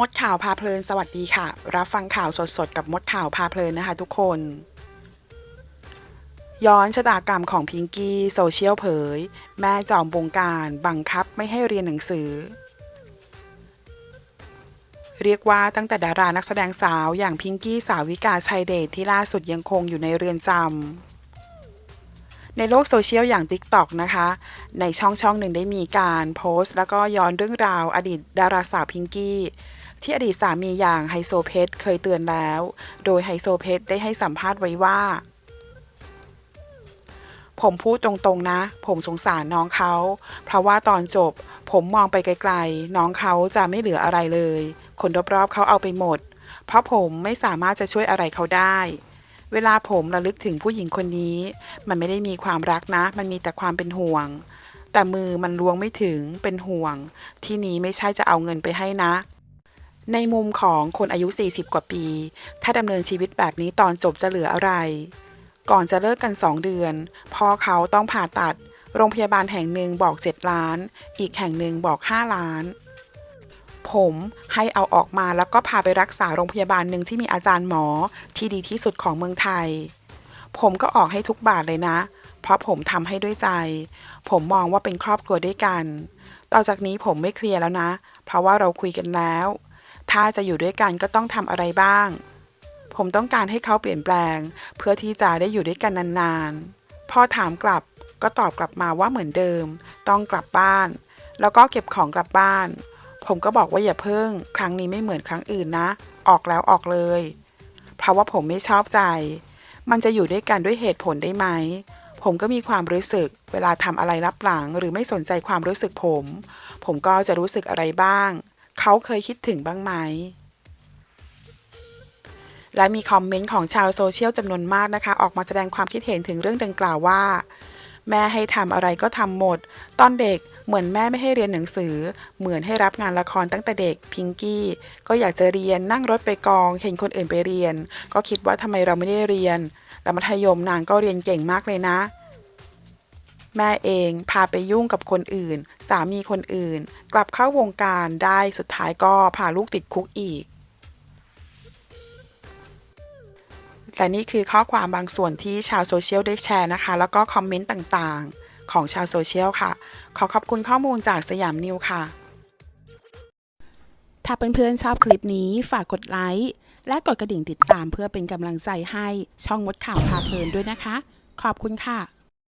มดข่าวพาเพลินสวัสดีค่ะ รับฟังข่าวสดๆ กับมดข่าวพาเพลินนะคะทุกคน ย้อนชะตากรรมของพิงกี้โซเชียลเผย แม่จอมบงการบังคับไม่ให้เรียนหนังสือ เรียกว่าตั้งแต่ดารานักแสดงสาวอย่างพิงกี้สาวิกาชัยเดชที่ล่าสุดยังคงอยู่ในเรือนจำในโลกโซเชียลอย่าง TikTok นะคะ ในช่องช่องหนึ่งได้มีการโพสต์ แล้วก็ย้อนเรื่องราวอดีตดาราสาวพิงกี้ ที่อดีตสามีอย่างไฮโซเพชรเคยเตือนแล้ว โดยไฮโซเพชรได้ให้สัมภาษณ์ไว้ว่า ผมพูดตรงๆนะ ผมสงสารน้องเขา เพราะว่าตอนจบ ผมมองไปไกลๆ น้องเขาจะไม่เหลืออะไรเลย คนรอบๆเขาเอาไปหมด เพราะผมไม่สามารถจะช่วยอะไรเขาได้เวลาผมระลึกถึงผู้หญิงคนนี้ มันไม่ได้มีความรักนะ มันมีแต่ความเป็นห่วง แต่มือมันล้วงไม่ถึงเป็นห่วง ที่นี้ไม่ใช่จะเอาเงินไปให้นะ ในมุมของคนอายุ 40 กว่าปี ถ้าดำเนินชีวิตแบบนี้ตอนจบจะเหลืออะไร ก่อนจะเลิกกัน 2 เดือน พ่อเขาต้องผ่าตัด โรงพยาบาลแห่งหนึ่งบอก 7 ล้าน อีกแห่งหนึ่งบอก 5 ล้าน ผมให้เอาออกมาแล้วก็พาไปรักษาโรงพยาบาลหนึ่งที่มีอาจารย์หมอที่ดีที่สุดของเมืองไทย ผมก็ออกให้ทุกบาทเลยนะ เพราะผมทำให้ด้วยใจ ผมมองว่าเป็นครอบครัวด้วยกัน ต่อจากนี้ผมไม่เคลียร์แล้วนะ เพราะว่าเราคุยกันแล้ว ถ้าจะอยู่ด้วยกันก็ต้องทำอะไรบ้าง ผมต้องการให้เขาเปลี่ยนแปลง เพื่อที่จะได้อยู่ด้วยกันนานๆ พอถามกลับก็ตอบกลับมาว่าเหมือนเดิม ต้องกลับบ้าน แล้วก็เก็บของกลับบ้าน ผมก็บอกว่าอย่าเพิ่ง ครั้งนี้ไม่เหมือนครั้งอื่นนะ ออกแล้วออกเลย เพราะว่าผมไม่ชอบใจ มันจะอยู่ด้วยกันด้วยเหตุผลได้ไหมผมก็มีความรู้สึก เวลาทำอะไรรับหลัง หรือไม่สนใจความรู้สึกผม ผมก็จะรู้สึกอะไรบ้าง เขาเคยคิดถึงบ้างไหม และมีคอมเมนต์ของชาวโซเชียลจำนวนมากนะคะ ออกมาแสดงความคิดเห็นถึงเรื่องดังกล่าวว่า แม่ให้ทำอะไรก็ทำหมด ตอนเด็กเหมือนแม่ไม่ให้เรียนหนังสือ เหมือนให้รับงานละครตั้งแต่เด็กพิงกี้ก็อยากจะเรียนนั่งรถไปกอง เห็นคนอื่นไปเรียน ก็คิดว่าทำไมเราไม่ได้เรียนแล้วมัธยมนางก็เรียนเก่งมากเลยนะ แม่เองพาไปยุ่งกับคนอื่น สามีคนอื่น กลับเข้าวงการได้สุดท้ายก็พาลูกติดคุกอีก และนี่คือข้อความบางส่วนที่ชาวโซเชียลได้แชร์นะคะ แล้วก็คอมเมนต์ต่างๆ ของชาวโซเชียลค่ะ ขอขอบคุณข้อมูลจากสยามนิวค่ะ ถ้าเพื่อนๆชอบคลิปนี้ฝากกดไลค์และกดกระดิ่งติดตามเพื่อเป็นกำลังใจให้ช่องมดข่าวพาเพลินด้วยนะคะ ขอบคุณค่ะ